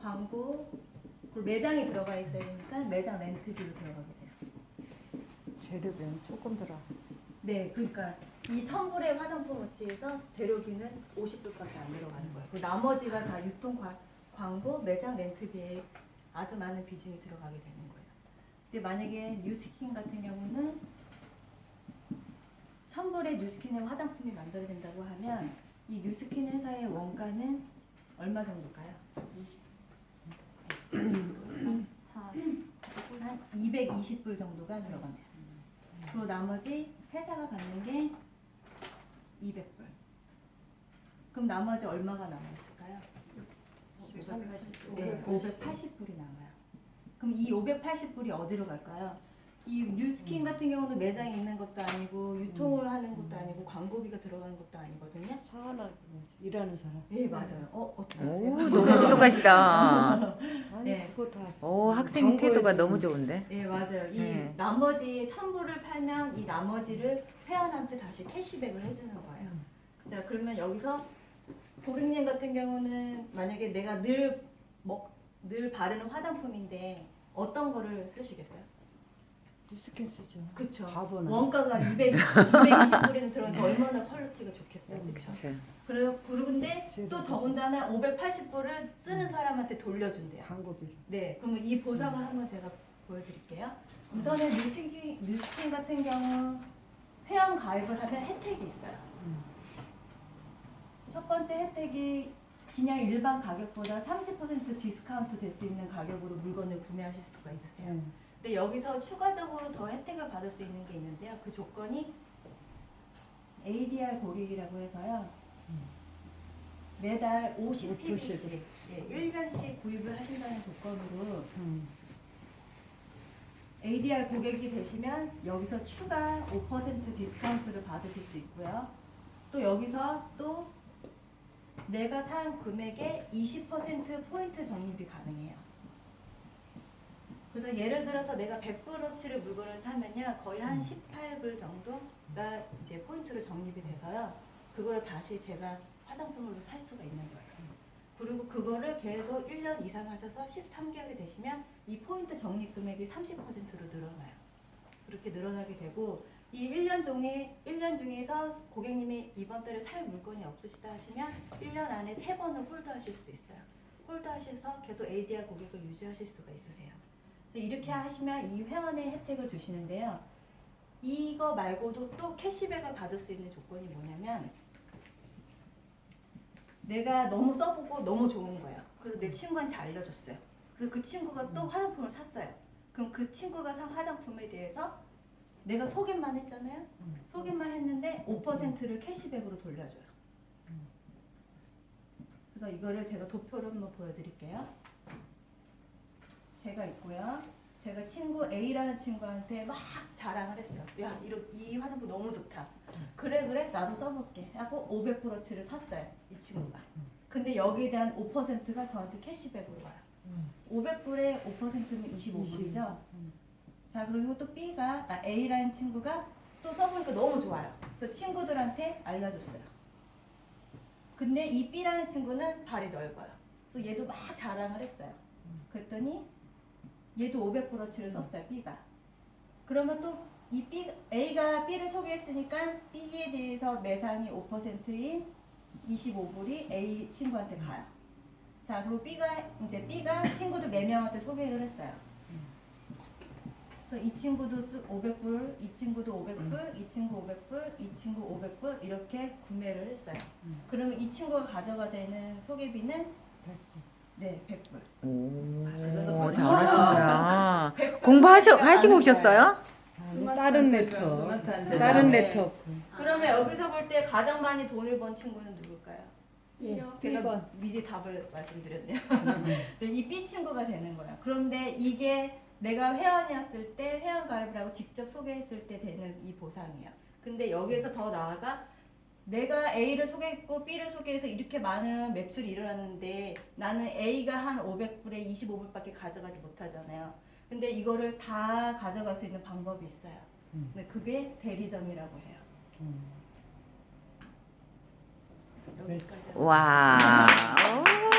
광고 그리고 매장이 들어가 있어야 되니까 매장 렌트비로 들어가게 돼요. 재료비는 조금 들어. 네, 그러니까 이 1000불의 화장품 업체에서 재료비는 50불밖에 안 들어가는 거예요. 그리고 나머지가 다 유통 과- 광고, 매장 렌트비에 아주 많은 비중이 들어가게 되는 거예요. 근데 만약에 뉴스킨 같은 경우는 1000불의 뉴스킨의 화장품이 만들어진다고 하면 이 뉴스킨 회사의 원가는 얼마 정도일까요? 한 220불 정도가 들어갑니다. 그리고 나머지 회사가 받는 게 200불. 그럼 나머지 얼마가 남아 있을까요? 네, 580불이 남아요. 그럼 이 580불이 어디로 갈까요? 이 뉴스킨 같은 경우는 매장에 있는 것도 아니고 유통을 하는 것도 아니고 광고비가 들어가는 것도 아니거든요. 사나 일하는 사람. 네 맞아요. 어 어떻게 오? 너무 똑똑하시다. 아니 네. 그거 다. 오, 학생 광고에서 태도가 좀- 너무 좋은데. 네 맞아요. 이 네. 나머지 천불을 팔면 이 나머지를 회원한테 다시 캐시백을 해주는 거예요. 자 그러면 여기서 고객님 같은 경우는 만약에 내가 늘 먹 늘 바르는 화장품인데 어떤 거를 쓰시겠어요? 디스킨 쓰죠. 그쵸. 바보나. 원가가 200, 220불이나 들어가니까 얼마나 퀄리티가 좋겠어요. 음. 그쵸? 그치. 그리고 그런데 또. 더군다나 580불을 쓰는 사람한테 돌려준대요. 광고비. 네, 그러면 이 보상을 한번 제가 보여드릴게요. 우선은 뉴스킨, 뉴스킨 같은 경우 회원 가입을 하면 혜택이 있어요. 음. 첫 번째 혜택이 그냥 일반 가격보다 30% 디스카운트 될 수 있는 가격으로 물건을 구매하실 수가 있으세요. 네. 근데 여기서 추가적으로 더 혜택을 받을 수 있는 게 있는데요. 그 조건이 ADR 고객이라고 해서요. 음. 매달 50PB씩, 50. 예, 1년씩 구입을 하신다는 조건으로 음. ADR 고객이 되시면 여기서 추가 5% 디스카운트를 받으실 수 있고요. 또 여기서 또 내가 산 금액의 20% 포인트 적립이 가능해요. 그래서 예를 들어서 내가 100불어치를 물건을 사면요. 거의 한 18불 정도가 이제 포인트로 적립이 돼서요. 그걸 다시 제가 화장품으로 살 수가 있는 거예요. 그리고 그거를 계속 1년 이상 하셔서 13개월이 되시면 이 포인트 적립 금액이 30%로 늘어나요. 그렇게 늘어나게 되고 이 1년 중에 1년 중에서 고객님이 이번 달에 살 물건이 없으시다 하시면 1년 안에 세 번을 홀드하실 수 있어요. 홀드하셔서 계속 ADR 고객을 유지하실 수가 있으세요. 근데 이렇게 하시면 이 회원의 혜택을 주시는데요. 이거 말고도 또 캐시백을 받을 수 있는 조건이 뭐냐면 내가 너무 써보고 너무 좋은 거예요. 그래서 내 친구한테 알려줬어요. 그래서 그 친구가 또 화장품을 샀어요. 그럼 그 친구가 산 화장품에 대해서 내가 소개만 했잖아요. 음. 소개만 했는데 5%를 캐시백으로 돌려줘요. 음. 그래서 이거를 제가 도표로 한번 보여드릴게요. 제가 있고요. 제가 친구 A라는 친구한테 막 자랑을 했어요. 야, 이러, 이 화장품 너무 좋다. 그래 그래 나도 써볼게 하고 500불어치를 샀어요. 이 친구가. 근데 여기에 대한 5%가 저한테 캐시백으로 와요. 음. 500불에 5%면 25불이죠. 음. 자 그리고 또 B가 아, A라는 친구가 또 써보니까 너무 좋아요. 그래서 친구들한테 알려줬어요. 근데 이 B라는 친구는 발이 넓어요. 그래서 얘도 막 자랑을 했어요. 그랬더니 얘도 500불어치를 썼어요. B가. 그러면 또 이 B A가 B를 소개했으니까 B에 대해서 매상이 5%인 25불이 A 친구한테 가요. 자 그리고 B가 이제 B가 친구들 4명한테 소개를 했어요. 그래서 이 친구도 쓰 500불, 이 친구도 500불, 이 친구 500불, 이 친구 500불 이렇게 구매를 했어요. 음. 그러면 이 친구가 가져가 되는 소개비는 네 100불. 오, 잘하신다. 100불 공부하셔 하시고 오셨어요? 다른 네트워크. 스마트한데. 다른 네. 네트워크. 그러면 여기서 볼 때 가장 많이 돈을 번 친구는 누굴까요? 예. 제가 1번. 미리 답을 말씀드렸네요. 이 B 친구가 되는 거예요. 그런데 이게 내가 회원이었을 때 회원 가입을 하고 직접 소개했을 때 되는 이 보상이에요. 근데 여기에서 더 나아가 내가 A를 소개했고 B를 소개해서 이렇게 많은 매출이 일어났는데 나는 A가 한 500불에 25불밖에 가져가지 못하잖아요. 근데 이거를 다 가져갈 수 있는 방법이 있어요. 음. 근데 그게 대리점이라고 해요. 음. 여기까지. 와. 오,